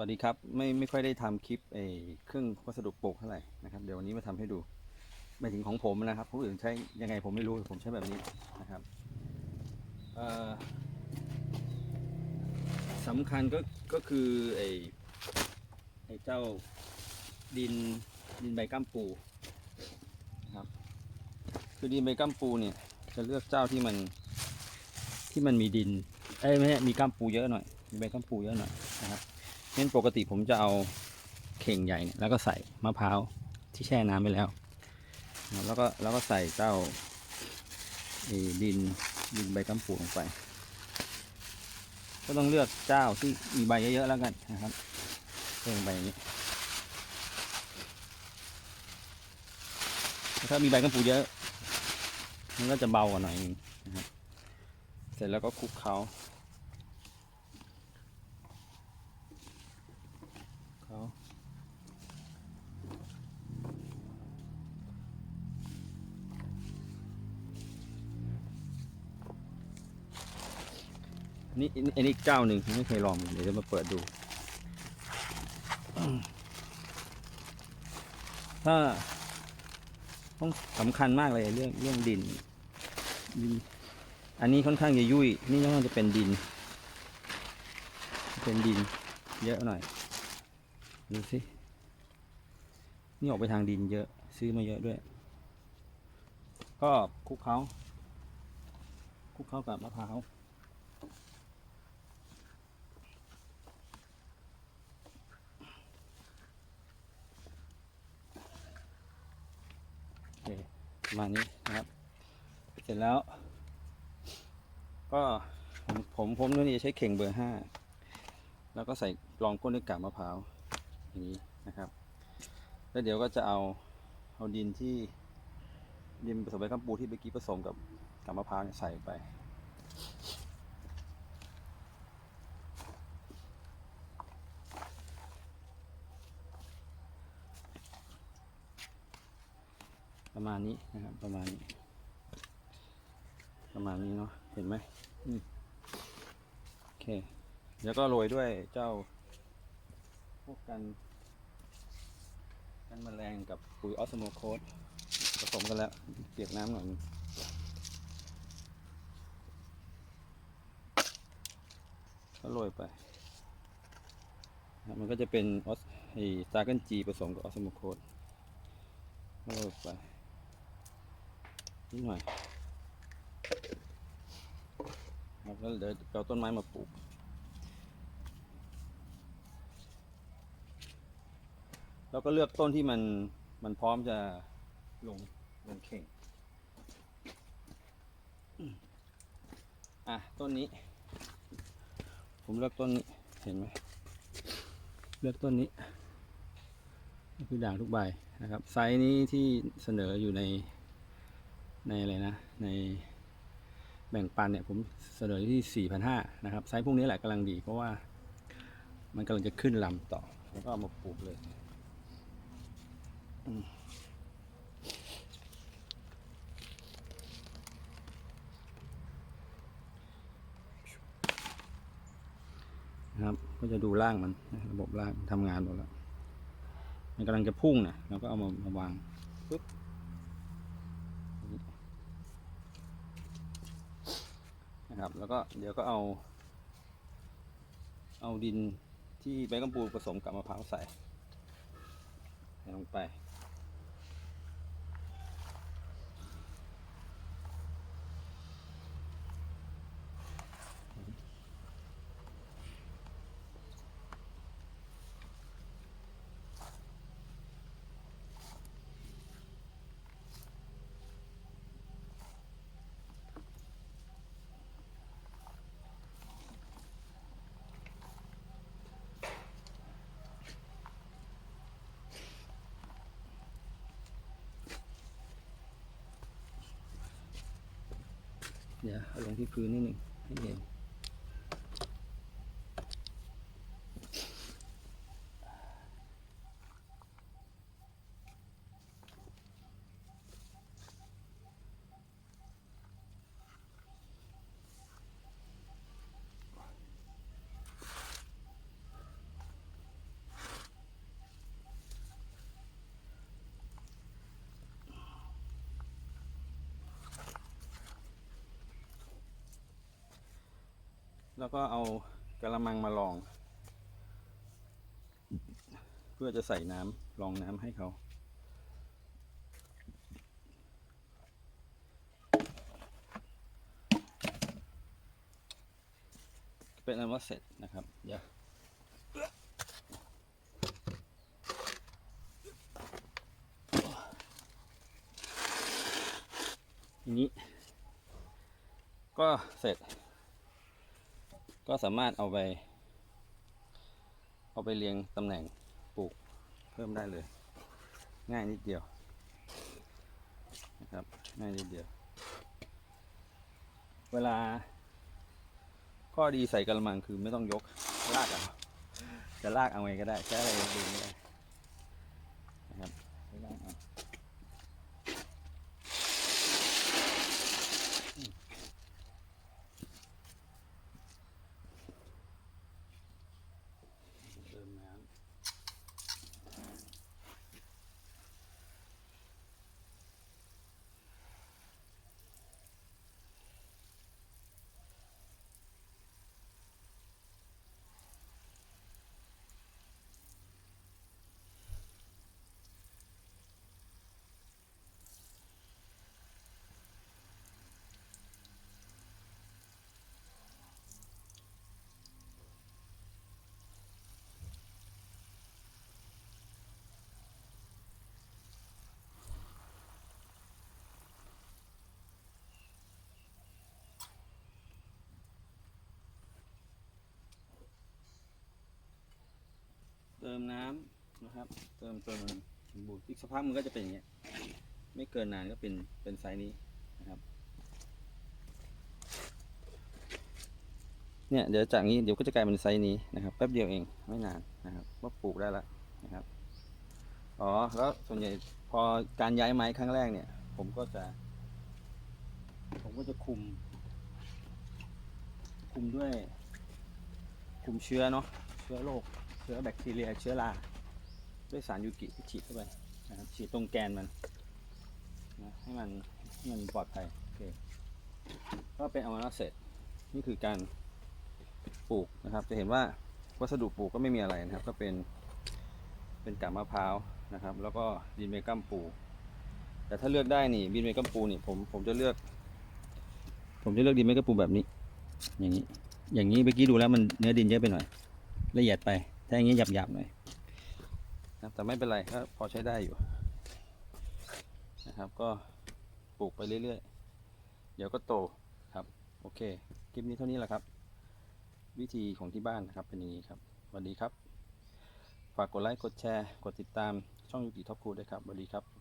วัสดีครับ ไม่ไม่ค่อยได้ทำคลิปไอ้เครื่องวัสดุปลูกเท่าไหร่นะครับเดี๋ยววันนี้มาทำให้ดูไม่ถึงของผมนะครับผู้อื่นใช้ยังไงผมไม่รู้ผมใช้แบบนี้นะครับเอ่อสำคัญก็ก็คือไอ้ไอ้เจ้าดินดินใบก้ามปูนะครับคือดินใบก้ามปูเนี่ยจะเลือกเจ้าที่มันที่มันมีดินเอ้ไม่ใช่มีก้ามปูเยอะหน่อยมีใบก้ามปูเยอะหน่อยนะครับ เน้นปกติผมจะเอาเข่งใหญ่แล้วก็ใส่มะพร้าวที่แช่น้ำไปแล้ว แล้วก็แล้วก็ใส่เจ้าดินดินใบกัมปูลงไป ก็ต้องเลือกเจ้าที่มีใบเยอะๆแล้วกันนะครับเพิ่มใบอย่างนี้ถ้ามีใบกัมปูเยอะ มันก็จะเบากว่าหน่อยนึงนะครับ เสร็จแล้วก็คลุกเคล้าเขา นี่อันนี้อันนี้เจ้าหนึ่งไม่เคยลองเดี๋ยวจะมาเปิดดู ถ้าต้องสำคัญมากเลยเรื่องเรื่องดินดิน อันนี้ค่อนข้างจะยุ่ย นี่ค่อนข้างจะเป็นดิน เป็นดิน เยอะหน่อย ดูสิ นี่ออกไปทางดินเยอะ ซื้อมาเยอะด้วย ก็คลุกเขาคลุกเขากับมะพร้าว เคประมาณนี้นะครับ เสร็จแล้ว ก็ผมผมนู่นี่จะใช้เข่งเบอร์ห้าแล้วก็ใส่รองก้นด้วยกาบมะพร้าวอย่างนี้นะครับ แล้วเดี๋ยวก็จะเอาเอาดินที่ดินผสมใบข้ามปูที่เมื่อกี้ผสมกับกับมะพร้าวใส่ไป ประมาณนี้นะครับ ประมาณนี้ ประมาณนี้เนาะเห็นไหมอืมโอเค แล้วก็โรยด้วยเจ้า พวกกัน กันแมลงกับปุ๋ยออสโมโคสผสมกันแล้ว เปียกน้ำหน่อยนึงก็โรยไป มันก็จะเป็นออสไอซาเกิลจีผสมกับออสโมโคสโรยไป นิดหน่อยครับแล้วเดี๋ยวเอาต้นไม้มาปลูกแล้วก็เลือกต้นที่มันมันพร้อมจะลงลงเข่ง อะต้นนี้ ผมเลือกต้นนี้เห็นไหมเลือกต้นนี้คือด่างทุกใบนะครับ ไซส์นี้ที่เสนออยู่ใน ในอะไรนะ ในแบ่งปันเนี่ยผมเสนอที่ 4,500นะครับ ไซส์พวกนี้แหละกำลังดี เพราะว่ามันกำลังจะขึ้นลำต่อ แล้วก็เอามาปลูกเลยนะครับ ก็จะดูร่างมัน ระบบร่างทำงานหมดแล้ว มันกำลังจะพุ่งนะเราก็เอามามาวางปึ๊บ นะครับ แล้วก็เดี๋ยวก็เอา เอาดินที่ใบกัมปูผสมกับมะพร้าวใส่ใส่ลงไป เดี๋ยวเอาลงที่พื้นนิดหนึ่งให้เห็น แล้วก็เอากระมังมาลอง เพื่อจะใส่น้ำรองน้ำให้เขาเป็นอันว่าเสร็จนะครับ เดี๋ยวทีนี้ ก็เสร็จ ก็สามารถเอาไป เอาไปเรียงตำแหน่งปลูกเพิ่มได้เลย ง่ายนิดเดียวนะครับง่ายนิดเดียว เวลา ข้อดีใส่กระมังคือไม่ต้องยกลากเอาจะลากเอาไงก็ได้ใช้อะไรดึงก็ได้นะครับใช้ลากเอาอืมเติมน้ำเติ มน้ำนะครับ เติมเติมบูดอีกสักพักมันก็จะเป็นอย่างเงี้ย ไม่เกินนานก็เป็นเป็นไซส์นี้นะครับ เนี่ยเดี๋ยวจากนี้เดี๋ยวก็จะกลายเป็นไซส์นี้นะครับแป๊บเดียวเองไม่นานนะครับก็ปลูกได้แล้วนะครับอ๋อแล้วส่วนใหญ่พอการย้ายไม้ครั้งแรกเนี่ย ผมก็จะ ผมก็จะคุม คุมด้วย คุมเชื้อเนาะเชื้อโรค ชื้อแบคทีเรียเชื้อราด้วยสารยูกิที่ฉีดเข้าไปนะครับฉีดตรงแกนมันนะให้มันให้มันปลอดภัยโอเคก็เป็นเอามาเสร็จนี่คือการปลูกนะครับ จะเห็นว่าวัสดุปลูกก็ไม่มีอะไรนะครับ ก็เป็นเป็นกาบมะพร้าวนะครับ แล้วก็ดินเมกัมปู แต่ถ้าเลือกได้นี่ดินเมกัมปูนี่ผมผมจะเลือก ผมจะเลือกดินเมกัมปูแบบนี้ อย่างนี้ อย่างนี้เมื่อกี้ดูแล้วมันเนื้อดินเยอะไปหน่อย ละเอียดไป ถ้าอย่างนี้หยาบๆหน่อยนะครับแต่ไม่เป็นไรก็พอใช้ได้อยู่นะครับ ก็ปลูกไปเรื่อยๆ เดี๋ยวก็โตครับ โอเค คลิปนี้เท่านี้แหละครับ วิธีของที่บ้านนะครับเป็นอย่างนี้ครับสวัสดีครับ ฝากกดไลค์ กดแชร์ กดติดตามช่องยูกิท็อปคูด้วยครับสวัสดีครับ